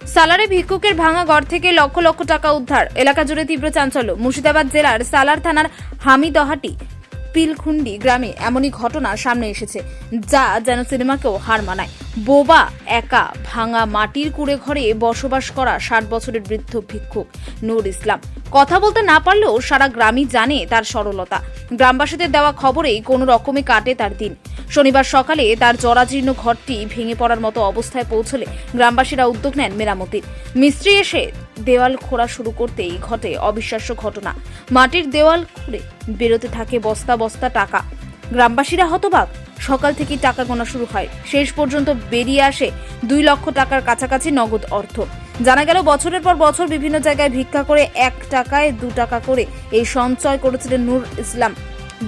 সালারে ভিক্ষুকের ভাঙা ঘর থেকে লক্ষ লক্ষ টাকা উদ্ধার। এলাকা জুড়ে তীব্র চাঞ্চল্য। মুর্শিদাবাদ জেলার সালার থানার হামিদহাটি, পিলখুন্ডি গ্রামে এমনই ঘটনা সামনে এসেছে, যা যেন সিনেমাকেও হার মানায়। বোবা একা ভাঙা মাটির কুড়ে ঘরে বসবাস করা ষাট বছরের বৃদ্ধ ভিক্ষুক নূর ইসলাম। কথা বলতে না পারলেও সারা গ্রামই জানে তার সরলতা। গ্রামবাসীদের দেওয়া খবরেই কোনো রকমে কাটে তার দিন। শনিবার সকালে তার জরাজীর্ণ ঘরটি ভেঙে পড়ার মতো অবস্থায় পৌঁছলে গ্রামবাসীরা উদ্যোগ নেন মেরামতির মিস্ত্রি এসে দেওয়াল খোঁড়া শুরু করতেই ঘটে অবিশ্বাস্য ঘটনা। মাটির দেওয়াল খুঁড়ে বেরোতে থাকে বস্তা বস্তা টাকা। গ্রামবাসীরা হতবাক, সকাল থেকেই টাকা গোনা শুরু হয়। শেষ পর্যন্ত বেরিয়ে আসে দুই লক্ষ টাকার কাছাকাছি নগদ অর্থ। জানা গেল, বছরের পর বছর বিভিন্ন জায়গায় ভিক্ষা করে এক টাকায় দু টাকা করে এই সঞ্চয় করেছিলেন নূর ইসলাম।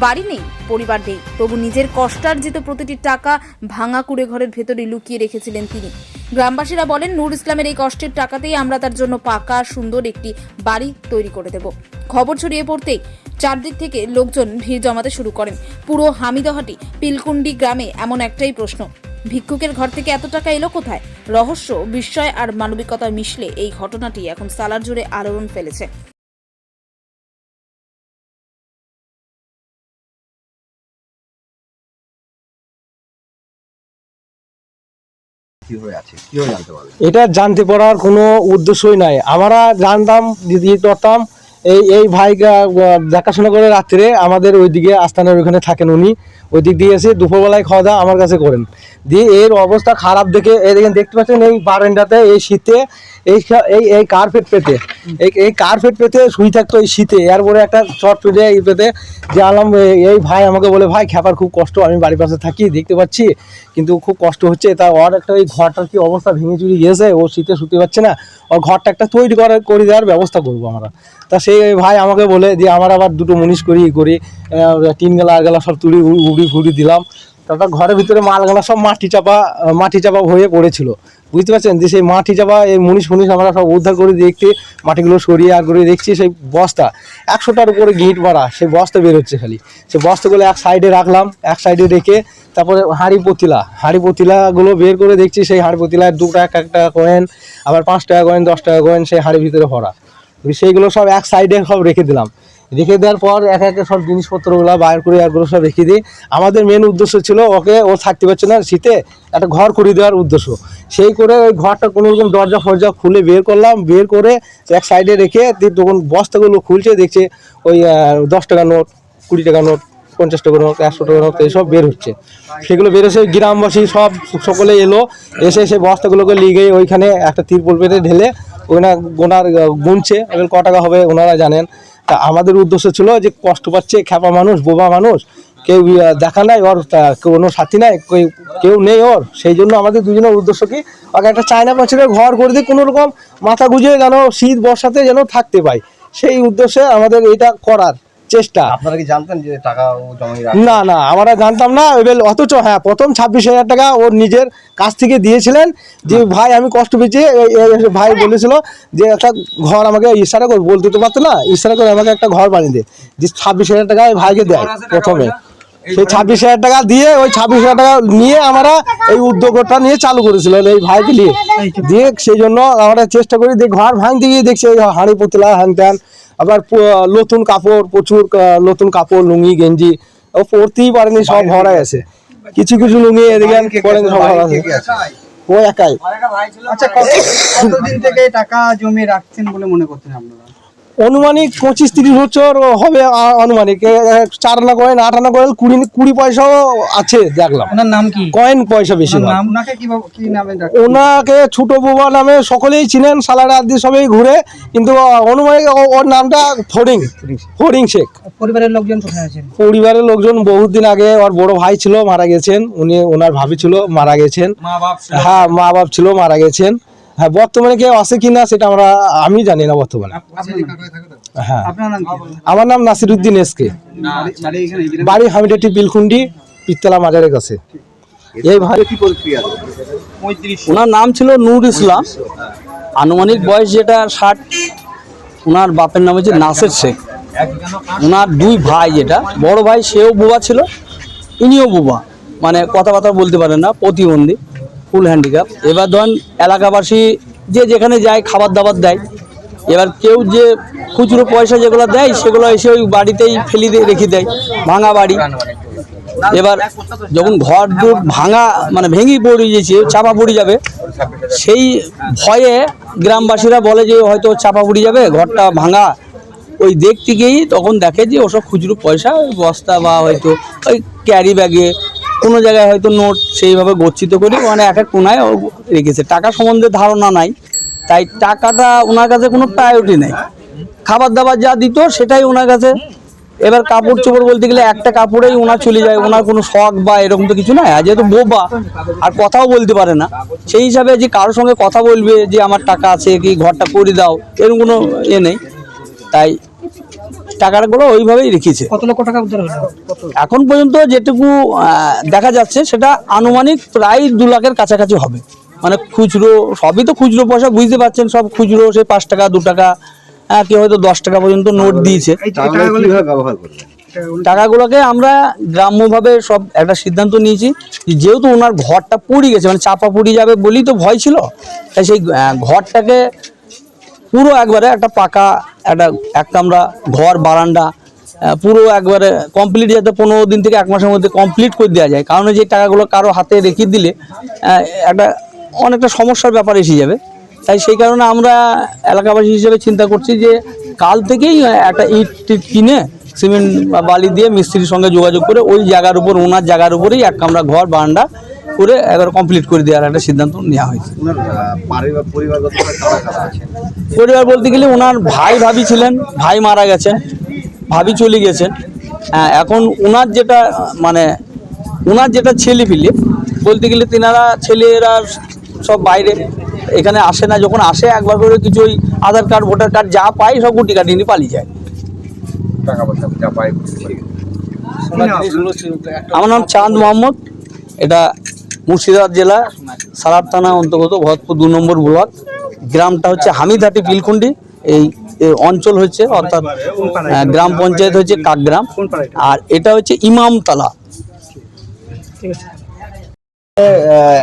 বাড়ি নেই, পরিবার নেই। তবু নিজের কষ্টার্জিত প্রতিটি টাকা ভাঙা কুড়ে ঘরের ভেতরে লুকিয়ে রেখেছিলেন তিনি। গ্রামবাসীরা বলেন, নূর ইসলামের এই কষ্টের টাকাতেই আমরা তার জন্য পাকা, সুন্দর একটি বাড়ি তৈরি করে দেব। খবর ছড়িয়ে পড়তেই চারদিক থেকে লোকজন ভিড় জমাতে শুরু করেন। পুরো হামিদহাটি, পিলকুন্ডি গ্রামে এমন একটাই প্রশ্ন, ভিক্ষুকের ঘর থেকে এত টাকা এলো কোথায়? রহস্য, বিস্ময় আর মানবিকতা মিশলে এই ঘটনাটি এখন সালার জুড়ে আলোড়ন ফেলেছে। এটা জানতে পারার কোনো উদ্দেশ্যই নাই। আমরা জানতাম দিদি করতাম এই এই ভাই দেখাশোনা করে রাত্রে আমাদের ওইদিকে আস্তানার ওইখানে থাকেন উনি। ওই দিক দিয়ে এসে দুপুরবেলায় খাওয়া দাওয়া আমার কাছে করেন। দিয়ে এর অবস্থা খারাপ দেখে, এই দেখেন, দেখতে পাচ্ছেন এই বারান্দাতে, এই শীতে, এই এই এই কার্পেট পেতে। এই এই কার্পেট পেতে শুই থাকতো এই শীতে। এরপরে একটা চট পেতে এই পেতে যে আলাম এই ভাই আমাকে বলে, ভাই, খেপার খুব কষ্ট, আমি বাড়ির পাশে থাকি, দেখতে পাচ্ছি, কিন্তু খুব কষ্ট হচ্ছে। তা ওর একটা ওই ঘরটার কি অবস্থা ভেঙে চুরি গিয়েছে, ও শীতে শুতে পারছে না। ওর ঘরটা একটা তৈরি করে করে দেওয়ার ব্যবস্থা করব আমরা। তা সেই ভাই আমাকে বলে যে, আমার আবার দুটো মুনিশ করি করি টিন গেলা আর গেলা সব উ- উড়ি ফুড়ি দিলাম। তারপর ঘরের ভিতরে মালগুলা সব মাটি চাপা মাটি চাপা হয়ে পড়েছিল। বুঝতে পারছেন? যে সেই মাটি চাপা, এই মুনিশ ফুনিশ আমরা সব উদ্ধার করে দেখতে, মাটিগুলো সরিয়ে আর করে দেখছি সেই বস্তা। একশোটার উপরে গিট মারা, সেই বস্তা বেরোচ্ছে খালি। সেই বস্তাগুলো এক সাইডে রাখলাম, এক সাইডে রেখে তারপরে হাঁড়ি পতিলা, হাঁড়ি পতিলাগুলো বের করে দেখছি, সেই হাঁড়ি পতিলায় দু টাকা, এক টাকা কয়েন আবার পাঁচ টাকা কয়েন দশ টাকা কয়েন সেই হাঁড়ির ভিতরে ভরা। সেইগুলো সব এক সাইডে সব রেখে দিলাম। রেখে দেওয়ার পর এক একে সব জিনিসপত্রগুলো বাইর করে একগুলো সব রেখে দিই। আমাদের মেন উদ্দেশ্য ছিল ওকে ও থাকতে পারছে না শীতে, একটা ঘর করে দেওয়ার উদ্দেশ্য। সেই করে ওই ঘরটা কোনো রকম দরজা ফরজা খুলে বের করলাম, বের করে এক সাইডে রেখে তখন বস্তাগুলো খুলছে, দেখছে ওই দশ টাকা নোট, কুড়ি টাকা নোট, পঞ্চাশ টাকা নোট, একশো টাকা নোট, এইসব বের হচ্ছে। সেগুলো বের এসে গ্রামবাসী সব, সকলে এলো, এসে সেই বস্তাগুলোকে লিগে ওইখানে একটা তিরপল পেতে ঢেলে ওখানে গোনার গুনছে। এবার ক টাকা হবে? ওনারা জানেন। তা আমাদের উদ্দেশ্য ছিল যে কষ্ট পাচ্ছে, খ্যাপা মানুষ, বোবা মানুষ। কেউ দেখা নাই, ওর কোনো সাথী নাই, কেউ কেউ নেই ওর। সেই জন্য আমাদের দুজনের উদ্দেশ্য কি, ওকে একটা চায়না পাঁচিলের ঘর করে দিয়ে কোনো রকম মাথা গুঁজে যেন শীত বর্ষাতে যেন থাকতে পায়। সেই উদ্দেশ্যে আমাদের এটা করার। চেষ্টা। আপনারা কি জানতেন যে টাকা ও না না আমরা জানতাম না। এবার অথচ হ্যাঁ প্রথম ছাব্বিশ হাজার টাকা ওর নিজের কাছ থেকে দিয়েছিলেন। যে ভাই আমি কষ্ট পেয়েছি। ভাই বলেছিল যে একটা ঘর আমাকে ইশারা করে। বলতে তো পারতো না। ইশারা করে আমাকে একটা ঘর বানিয়ে দে। যে ছাব্বিশ হাজার টাকা ওই ভাইকে দেয় প্রথমে। সেই ছাব্বিশ হাজার টাকা দিয়ে ওই ছাব্বিশ হাজার টাকা নিয়ে আমরা এই উদ্যোগটা নিয়ে চালু করেছিল এই ভাইকে নিয়ে। দিয়ে সেই জন্য আমরা চেষ্টা করি যে ঘর ভাঙতে গিয়ে দেখছি এই হাঁড়ি পুতলা হ্যান ত্যান আবার নতুন কাপড় প্রচুর নতুন কাপড় লুঙ্গি গেঞ্জি ও পরতেই পারেনি সব ভরা গেছে কিছু কিছু লুঙ্গি এদিকে পরেন সব ভরা আছে। ও একাই। আচ্ছা কতদিন থেকে টাকা জমিয়ে রাখছেন বলে মনে করছেন আপনারা? অনুমানিক পঁচিশ তিরিশ বছর হবে আনুমানিক এ, চার আনা কয়েন আট আনা কয়েন কুড়ি কুড়ি পয়সাও আছে দেখলাম। ওনার নাম কি? কয়েন পয়সা বেশি ওনাকে ছোট বুবা নামে সকলেই চিনেন সালারা আদি সবাই ঘুরে কিন্তু অনুমানিক ওর নামটা ফড়িং ফড়িং শেখ। পরিবারের লোকজন কোথায় আছেন? পরিবারের লোকজন বহুত দিন আগে ওর বড় ভাই ছিল মারা গেছেন। উনি ওনার ভাবি ছিল মারা গেছেন। হ্যাঁ মা বাপ ছিল মারা গেছেন। হ্যাঁ বর্তমানে কেউ আছে কিনা সেটা আমরা আমি জানি না বর্তমানে। হ্যাঁ। আপনার নাম কি? আমার নাম নাসিরুদ্দিন এসকে বাড়ি- হামিডাটি বিলখুন্ডি পিতলা মাজারের কাছে। এই ভাই কি প্রতিক্রিয়া ওনার নাম ছিল নূর ইসলাম। আনুমানিক বয়স যেটা ষাট ওনার বাপের নাম হচ্ছে নাসের শেখ। ওনার দুই ভাই যেটা বড় ভাই সেও বোবা ছিল ইনিও বোবা। মানে কথাবার্তা বলতে পারেন না প্রতিবন্ধী। Full handicap. এবার ধরেন এলাকাবাসী যে যেখানে যায় খাবার দাবার দেয়, এবার কেউ যে খুচরো পয়সা যেগুলো দেয়, সেগুলো এসে ওই বাড়িতেই ফেলি দিয়ে রেখে দেয়, ভাঙা বাড়ি। এবার যখন ঘর দূর ভাঙা মানে ভেঙে পড়ে গেছে চাপা পড়ে যাবে, সেই ভয়ে গ্রামবাসীরা বলে যে হয়তো চাপা পড়ে যাবে, ঘরটা ভাঙা। ওই দেখতে গিয়েই তখন দেখে যে ওসব খুচরো পয়সা, বস্তা বা হয়তো ওই ক্যারি ব্যাগে কোনো জায়গায় হয়তো নোট সেইভাবে গচ্ছিত করে মানে এক এক কোনায় রেখেছে। টাকা সম্বন্ধে ধারণা নাই, তাই টাকাটা ওনার কাছে কোনো প্রায়োরিটি নেই। খাবার দাবার যা দিত সেটাই ওনার কাছে। এবার কাপড় চোপড় বলতে গেলে একটা কাপড়েই ওনার চলে যায়, ওনার কোনো শখ বা এরকম তো কিছু নাই। আর যেহেতু বোবা, আর কথাও বলতে পারে না। সেই হিসাবে যে কারোর সঙ্গে কথা বলবে যে আমার টাকা আছে, কি ঘরটা করে দাও, এরকম কোনো এ নেই। তাই টাকাগুলো ওইভাবেই রেখেছে। কত লক্ষ টাকা উদ্ধার হলো? এখন পর্যন্ত যেটুকু দেখা যাচ্ছে সেটা আনুমানিক প্রায় দু লাখের কাছাকাছি হবে। মানে খুচরো সবই তো খুচরো পয়সা বুঝতে পারছেন সব খুচরো সেই পাঁচ টাকা দু টাকা হ্যাঁ, কেউ হয়তো দশ টাকা পর্যন্ত নোট দিয়েছে। টাকাগুলোকে আমরা গ্রাম্যভাবে সব একটা সিদ্ধান্ত নিয়েছি যেহেতু ওনার ঘরটা পড়ে গেছে মানে চাপা পড়ে যাবে বলেই তো ভয় ছিল তাই সেই ঘরটাকে পুরো একবারে একটা পাকা একটা, এক কামরা ঘর, বারান্দা পুরো একবারে কমপ্লিট যাতে পনেরো দিন থেকে এক মাসের মধ্যে কমপ্লিট করে দেওয়া যায়। কারণ যে টাকাগুলো কারও হাতে রেখে দিলে একটা অনেকটা সমস্যার ব্যাপার এসে যাবে। তাই সেই কারণে আমরা এলাকাবাসী হিসেবে চিন্তা করছি যে, কাল থেকেই একটা ইট টিট কিনে সিমেন্ট বালি দিয়ে মিস্ত্রির সঙ্গে যোগাযোগ করে ওই জায়গার উপর, ওনার জায়গার উপরেই এক কামরা ঘর, বারান্দা করে একবার কমপ্লিট করে দেওয়ার একটা সিদ্ধান্ত নেওয়া হয়েছে। পারিবার বলতে গেলে ওনার ভাই ভাবি ছিলেন ভাই মারা গেছেন ভাবি চলে গেছেন হ্যাঁ, এখন ওনার যেটা মানে ওনার যেটা ছেলে পিলে বলতে গেলে তেনারা ছেলেরা সব বাইরে এখানে আসে না যখন আসে একবার করে কিছু ওই আধার কার্ড ভোটার কার্ড যা পাই সব গুটি কাটি নিয়ে পালিয়ে যায়। টাকা পয়সা যা পায় আমার নাম চাঁদ মোহাম্মদ এটা মুর্শিদাবাদ জেলা সালার থানা অন্তর্গত ভরতপুর দু নম্বর ব্লক। গ্রামটা হচ্ছে হামিদহাটি পিলকুন্ডি এই অঞ্চল হচ্ছে অর্থাৎ গ্রাম পঞ্চায়েত হচ্ছে কাকগ্রাম। আর এটা হচ্ছে ইমামতলা।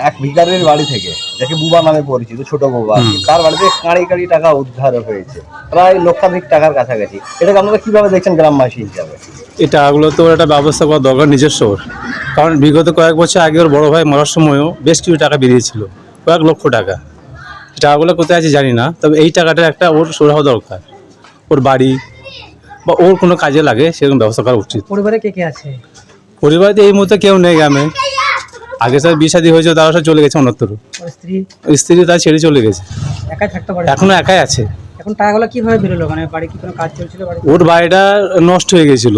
এক ভিকারের বাড়ি থেকে যাকে বুবা নামে পরিচিত ছোট বুবা। তার বাড়িতে কাঁড়ি কাঁড়ি টাকা উদ্ধার হয়েছে। প্রায় লক্ষাধিক টাকার কাছাকাছি। এটাকে আপনারা কীভাবে দেখছেন গ্রামবাসী হিসাবে? এই টাকাগুলো তো একটা ব্যবস্থা করা দরকার নিজস্ব। কারণ বিগত কয়েক বছর আগে ওর বড় ভাই মরার সময়ও বেশ কিছু টাকা বেরিয়েছিল কয়েক লক্ষ টাকা। টাকাগুলো কোথায় আছে জানি না তবে এই টাকাটা একটা ওর সুরাহ দরকার। ওর বাড়ি বা ওর কোনো কাজে লাগে সেরকম ব্যবস্থা করা উচিত। পরিবারে কে কে আছে? পরিবারে এই মুহূর্তে কেউ নেই গ্রামে। আগে সব বিষাদি হয়েছে তারা সব চলে গেছে অন্যত্র। স্ত্রী? স্ত্রী তার ছেড়ে চলে গেছে। একাই থাকতে পারে? এখনও একাই আছে। এখন টাকাগুলো কীভাবে বেরোলো? মানে বাড়ি কি কোনো কাজ চলছিল ওর বাড়িটা নষ্ট হয়ে গেছিল।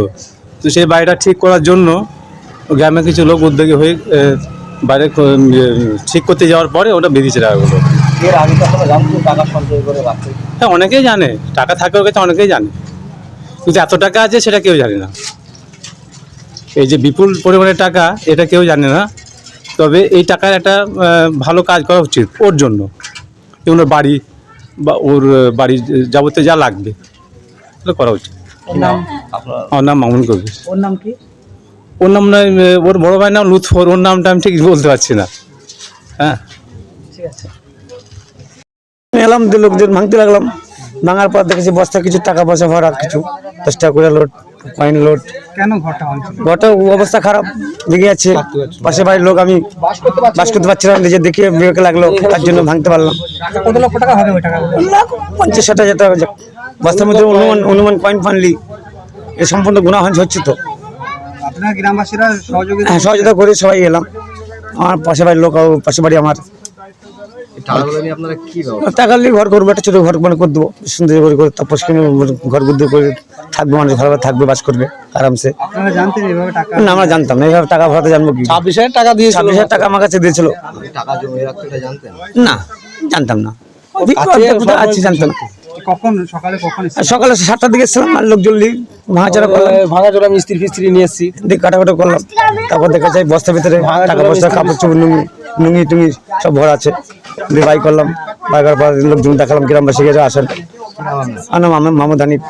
তো সেই বাড়িটা ঠিক করার জন্য গ্রামে কিছু লোক উদ্যোগী হয়ে বাইরে ইয়ে, ঠিক করতে যাওয়ার পরে ওটা বেরিয়েছে টাকাগুলো হ্যাঁ অনেকেই জানে। টাকা থাকে ওর কাছে অনেকেই জানে। কিন্তু এত টাকা আছে সেটা কেউ জানে না। এই যে বিপুল পরিমাণে টাকা এটা কেউ জানে না। তবে এই টাকার একটা ভালো কাজ করা উচিত ওর জন্য। ওর বাড়ি বা ওর বাড়ির যাবতীয় যা লাগবে এটা করা উচিত। ওর আমার নাম মামুন কবির। ওর নাম কি? ওর নাম নয় ওর বড় ভাইয়ের নাম লুৎফর ওর নামটা আমি ঠিক বলতে পারছি না। হ্যাঁ। ঠিক আছে। এলাম দিয়ে লোকদের ভাঙতে লাগলাম। ভাঙার পর দেখেছি বস্তা কিছু টাকা পয়সা ভরা কিছু। দশ টাকা করে লোড কয়েন লোড। কেন ঘরটা অবস্থা খারাপ লেগে যাচ্ছে পাশে বাড়ির লোক আমি বাস করতে পারছিলাম না, যে দেখে বিবেকে লাগল তার জন্য ভাঙতে পারলাম। কত লক্ষ টাকা হবে ওই টাকাগুলো লাখ পঞ্চাশ ষাট হাজার টাকা। বস্তার মধ্যে অনুমান অনুমান কয়েন ফানলি। এ সম্পূর্ণ গুণাহান হচ্ছে তো। গ্রামবাসীরা সহযোগিতা হ্যাঁ সহযোগিতা করে সবাই এলাম। আমার পাশে বাড়ির লোক পাশে বাড়ি আমার। টাকা নিয়ে ঘর করব একটা ছোট ঘর মানে করে দেবো সুন্দর করে করে তারপর ঘর বুদ্ধি করে থাকবে মানুষ ভালোভাবে থাকবে বাস করবে আরামসে। আপনারা জানতেন এইভাবে টাকা না আমরা জানতাম না এইভাবে টাকা ভরাতে জানব কি? ছাব্বিশ হাজার টাকা দিয়েছিল। ছাব্বিশ হাজার টাকা আমার কাছে দিয়েছিল। না জানতাম না। জানতাম। কখন সকালে কখন আর সকালে সাতটার দিকে এসেছিলাম আর লোকজন নিয়ে ভাঙাচড়া করলাম। ভাঙাচোরা মিস্ত্রি ফিস্ত্রি নিয়ে এসছি। দিয়ে কাটাকাটা করলাম। তারপর দেখা যায় বস্তার ভিতরে টাকা পয়সা কাপড় চোপড় নুঙ্গি নুঙ্গি টুঙ্গি সব ভরা আছে। দিয়ে বাই করলাম। বাই করার পর লোকজন দেখালাম গ্রামবাসী গেছে আসেন। আমার মামা মামুদ হানিফ।